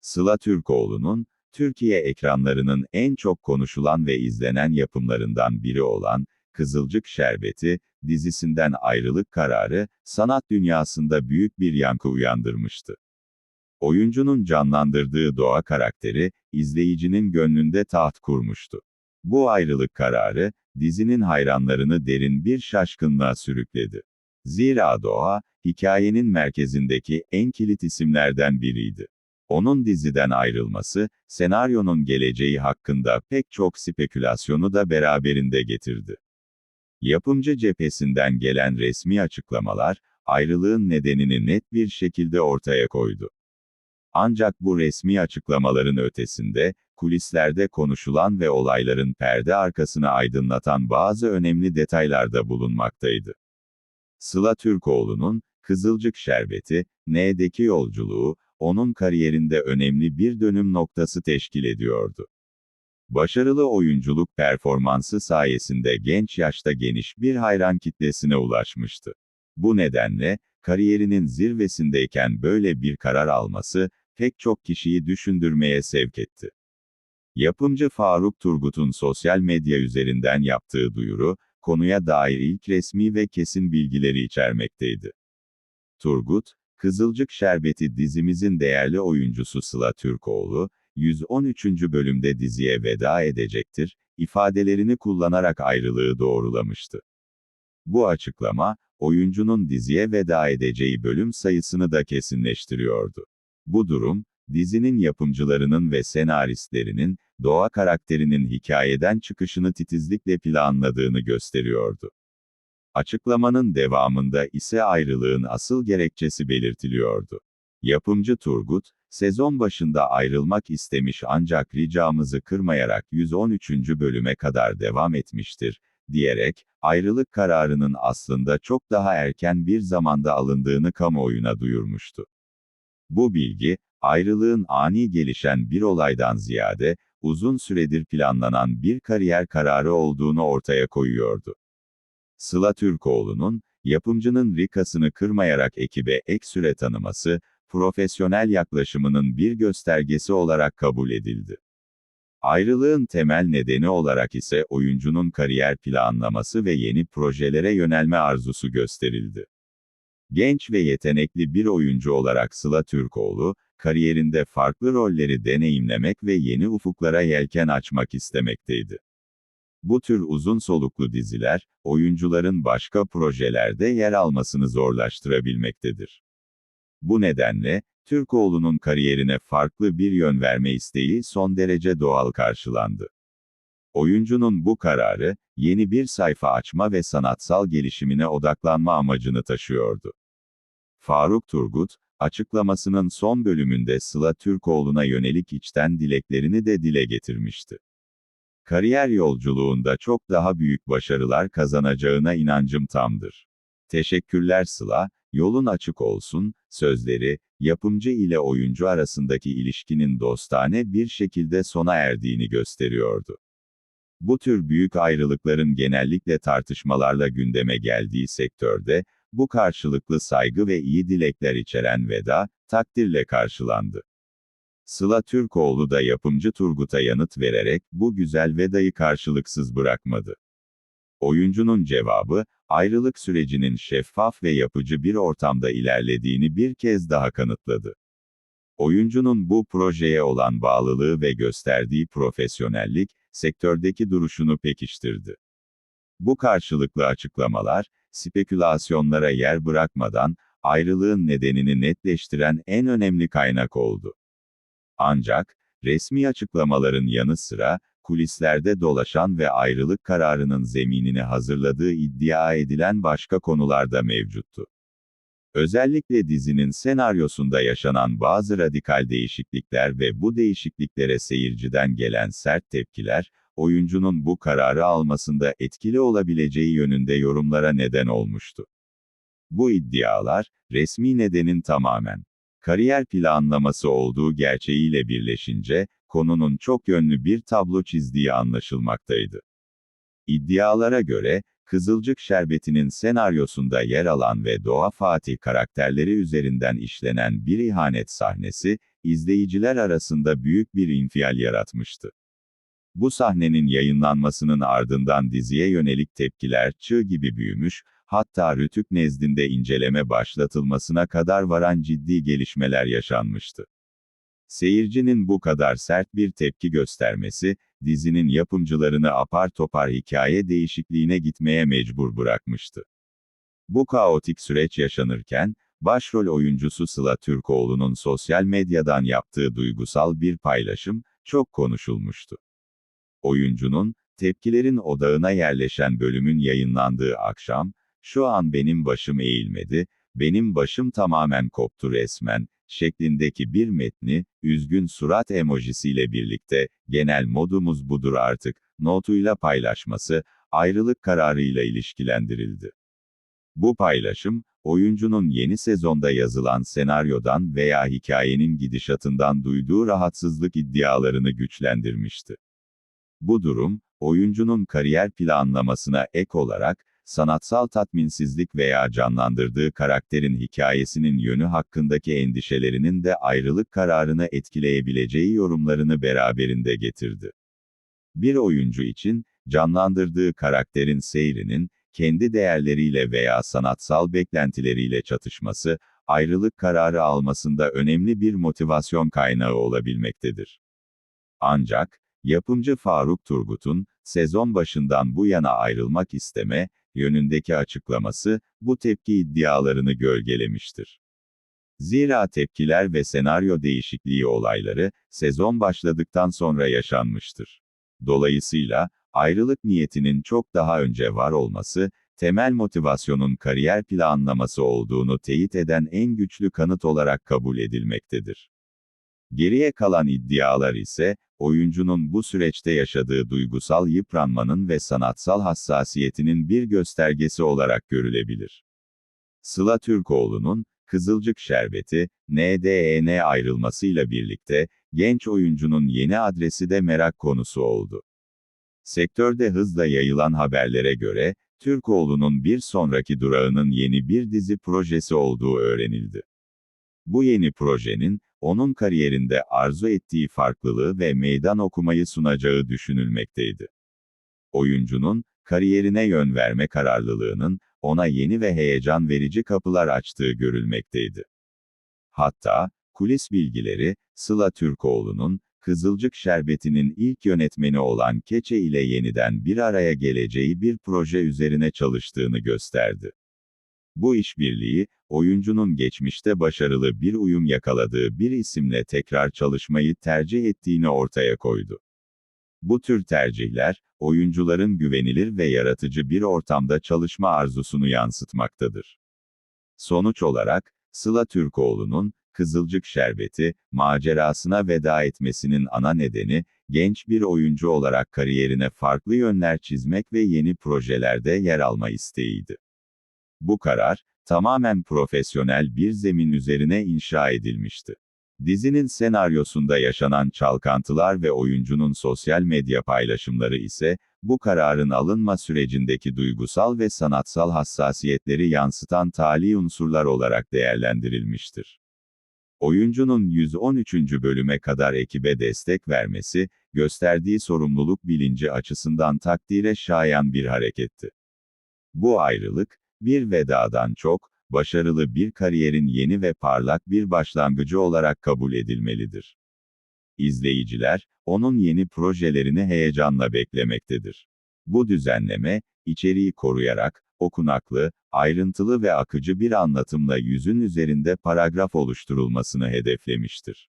Sıla Türkoğlu'nun, Türkiye ekranlarının en çok konuşulan ve izlenen yapımlarından biri olan, Kızılcık Şerbeti, dizisinden ayrılık kararı, sanat dünyasında büyük bir yankı uyandırmıştı. Oyuncunun canlandırdığı Doğa karakteri, izleyicinin gönlünde taht kurmuştu. Bu ayrılık kararı, dizinin hayranlarını derin bir şaşkınlığa sürükledi. Zira Doğa, hikayenin merkezindeki en kilit isimlerden biriydi. Onun diziden ayrılması, senaryonun geleceği hakkında pek çok spekülasyonu da beraberinde getirdi. Yapımcı cephesinden gelen resmi açıklamalar, ayrılığın nedenini net bir şekilde ortaya koydu. Ancak bu resmi açıklamaların ötesinde, kulislerde konuşulan ve olayların perde arkasını aydınlatan bazı önemli detaylar da bulunmaktaydı. Sıla Türkoğlu'nun, Kızılcık Şerbeti, N'deki yolculuğu, onun kariyerinde önemli bir dönüm noktası teşkil ediyordu. Başarılı oyunculuk performansı sayesinde genç yaşta geniş bir hayran kitlesine ulaşmıştı. Bu nedenle, kariyerinin zirvesindeyken böyle bir karar alması, pek çok kişiyi düşündürmeye sevk etti. Yapımcı Faruk Turgut'un sosyal medya üzerinden yaptığı duyuru, konuya dair ilk resmi ve kesin bilgileri içermekteydi. Turgut, Kızılcık Şerbeti dizimizin değerli oyuncusu Sıla Türkoğlu, 113. bölümde diziye veda edecektir, ifadelerini kullanarak ayrılığı doğrulamıştı. Bu açıklama, oyuncunun diziye veda edeceği bölüm sayısını da kesinleştiriyordu. Bu durum, dizinin yapımcılarının ve senaristlerinin, Doğa karakterinin hikayeden çıkışını titizlikle planladığını gösteriyordu. Açıklamanın devamında ise ayrılığın asıl gerekçesi belirtiliyordu. Yapımcı Turgut, sezon başında ayrılmak istemiş ancak ricamızı kırmayarak 113. bölüme kadar devam etmiştir, diyerek, ayrılık kararının aslında çok daha erken bir zamanda alındığını kamuoyuna duyurmuştu. Bu bilgi, ayrılığın ani gelişen bir olaydan ziyade, uzun süredir planlanan bir kariyer kararı olduğunu ortaya koyuyordu. Sıla Türkoğlu'nun, yapımcının rikasını kırmayarak ekibe ek süre tanıması, profesyonel yaklaşımının bir göstergesi olarak kabul edildi. Ayrılığın temel nedeni olarak ise oyuncunun kariyer planlaması ve yeni projelere yönelme arzusu gösterildi. Genç ve yetenekli bir oyuncu olarak Sıla Türkoğlu, kariyerinde farklı rolleri deneyimlemek ve yeni ufuklara yelken açmak istemekteydi. Bu tür uzun soluklu diziler, oyuncuların başka projelerde yer almasını zorlaştırabilmektedir. Bu nedenle, Türkoğlu'nun kariyerine farklı bir yön verme isteği son derece doğal karşılandı. Oyuncunun bu kararı, yeni bir sayfa açma ve sanatsal gelişimine odaklanma amacını taşıyordu. Faruk Turgut, açıklamasının son bölümünde Sıla Türkoğlu'na yönelik içten dileklerini de dile getirmişti. Kariyer yolculuğunda çok daha büyük başarılar kazanacağına inancım tamdır. Teşekkürler Sıla, yolun açık olsun, sözleri, yapımcı ile oyuncu arasındaki ilişkinin dostane bir şekilde sona erdiğini gösteriyordu. Bu tür büyük ayrılıkların genellikle tartışmalarla gündeme geldiği sektörde, bu karşılıklı saygı ve iyi dilekler içeren veda, takdirle karşılandı. Sıla Türkoğlu da yapımcı Turgut'a yanıt vererek, bu güzel vedayı karşılıksız bırakmadı. Oyuncunun cevabı, ayrılık sürecinin şeffaf ve yapıcı bir ortamda ilerlediğini bir kez daha kanıtladı. Oyuncunun bu projeye olan bağlılığı ve gösterdiği profesyonellik, sektördeki duruşunu pekiştirdi. Bu karşılıklı açıklamalar, spekülasyonlara yer bırakmadan, ayrılığın nedenini netleştiren en önemli kaynak oldu. Ancak, resmi açıklamaların yanı sıra, kulislerde dolaşan ve ayrılık kararının zeminini hazırladığı iddia edilen başka konular da mevcuttu. Özellikle dizinin senaryosunda yaşanan bazı radikal değişiklikler ve bu değişikliklere seyirciden gelen sert tepkiler, oyuncunun bu kararı almasında etkili olabileceği yönünde yorumlara neden olmuştu. Bu iddialar, resmi nedenin tamamen kariyer planlaması olduğu gerçeğiyle birleşince, konunun çok yönlü bir tablo çizdiği anlaşılmaktaydı. İddialara göre, Kızılcık Şerbeti'nin senaryosunda yer alan ve Doğa Fatih karakterleri üzerinden işlenen bir ihanet sahnesi, izleyiciler arasında büyük bir infial yaratmıştı. Bu sahnenin yayınlanmasının ardından diziye yönelik tepkiler çığ gibi büyümüş, hatta Rütük nezdinde inceleme başlatılmasına kadar varan ciddi gelişmeler yaşanmıştı. Seyircinin bu kadar sert bir tepki göstermesi, dizinin yapımcılarını apar topar hikaye değişikliğine gitmeye mecbur bırakmıştı. Bu kaotik süreç yaşanırken, başrol oyuncusu Sıla Türkoğlu'nun sosyal medyadan yaptığı duygusal bir paylaşım, çok konuşulmuştu. Oyuncunun, tepkilerin odağına yerleşen bölümün yayınlandığı akşam, şu an benim başım eğilmedi, benim başım tamamen koptu resmen, şeklindeki bir metni, üzgün surat emojisiyle birlikte, genel modumuz budur artık, notuyla paylaşması, ayrılık kararıyla ilişkilendirildi. Bu paylaşım, oyuncunun yeni sezonda yazılan senaryodan veya hikayenin gidişatından duyduğu rahatsızlık iddialarını güçlendirmişti. Bu durum, oyuncunun kariyer planlamasına ek olarak, sanatsal tatminsizlik veya canlandırdığı karakterin hikayesinin yönü hakkındaki endişelerinin de ayrılık kararını etkileyebileceği yorumlarını beraberinde getirdi. Bir oyuncu için, canlandırdığı karakterin seyrinin, kendi değerleriyle veya sanatsal beklentileriyle çatışması, ayrılık kararı almasında önemli bir motivasyon kaynağı olabilmektedir. Ancak, yapımcı Faruk Turgut'un, sezon başından bu yana ayrılmak isteme, yönündeki açıklaması, bu tepki iddialarını gölgelemiştir. Zira tepkiler ve senaryo değişikliği olayları, sezon başladıktan sonra yaşanmıştır. Dolayısıyla, ayrılık niyetinin çok daha önce var olması, temel motivasyonun kariyer planlaması olduğunu teyit eden en güçlü kanıt olarak kabul edilmektedir. Geriye kalan iddialar ise, oyuncunun bu süreçte yaşadığı duygusal yıpranmanın ve sanatsal hassasiyetinin bir göstergesi olarak görülebilir. Sıla Türkoğlu'nun, Kızılcık Şerbeti, NDEN ayrılmasıyla birlikte, genç oyuncunun yeni adresi de merak konusu oldu. Sektörde hızla yayılan haberlere göre, Türkoğlu'nun bir sonraki durağının yeni bir dizi projesi olduğu öğrenildi. Bu yeni projenin, onun kariyerinde arzu ettiği farklılığı ve meydan okumayı sunacağı düşünülmekteydi. Oyuncunun, kariyerine yön verme kararlılığının, ona yeni ve heyecan verici kapılar açtığı görülmekteydi. Hatta, kulis bilgileri, Sıla Türkoğlu'nun, Kızılcık Şerbeti'nin ilk yönetmeni olan Keçe ile yeniden bir araya geleceği bir proje üzerine çalıştığını gösterdi. Bu işbirliği, oyuncunun geçmişte başarılı bir uyum yakaladığı bir isimle tekrar çalışmayı tercih ettiğini ortaya koydu. Bu tür tercihler, oyuncuların güvenilir ve yaratıcı bir ortamda çalışma arzusunu yansıtmaktadır. Sonuç olarak, Sıla Türkoğlu'nun, Kızılcık Şerbeti, macerasına veda etmesinin ana nedeni, genç bir oyuncu olarak kariyerine farklı yönler çizmek ve yeni projelerde yer alma isteğiydi. Bu karar, tamamen profesyonel bir zemin üzerine inşa edilmişti. Dizinin senaryosunda yaşanan çalkantılar ve oyuncunun sosyal medya paylaşımları ise, bu kararın alınma sürecindeki duygusal ve sanatsal hassasiyetleri yansıtan tali unsurlar olarak değerlendirilmiştir. Oyuncunun 113. bölüme kadar ekibe destek vermesi, gösterdiği sorumluluk bilinci açısından takdire şayan bir hareketti. Bu ayrılık, bir vedadan çok, başarılı bir kariyerin yeni ve parlak bir başlangıcı olarak kabul edilmelidir. İzleyiciler, onun yeni projelerini heyecanla beklemektedir. Bu düzenleme, içeriği koruyarak, okunaklı, ayrıntılı ve akıcı bir anlatımla yüzün üzerinde paragraf oluşturulmasını hedeflemiştir.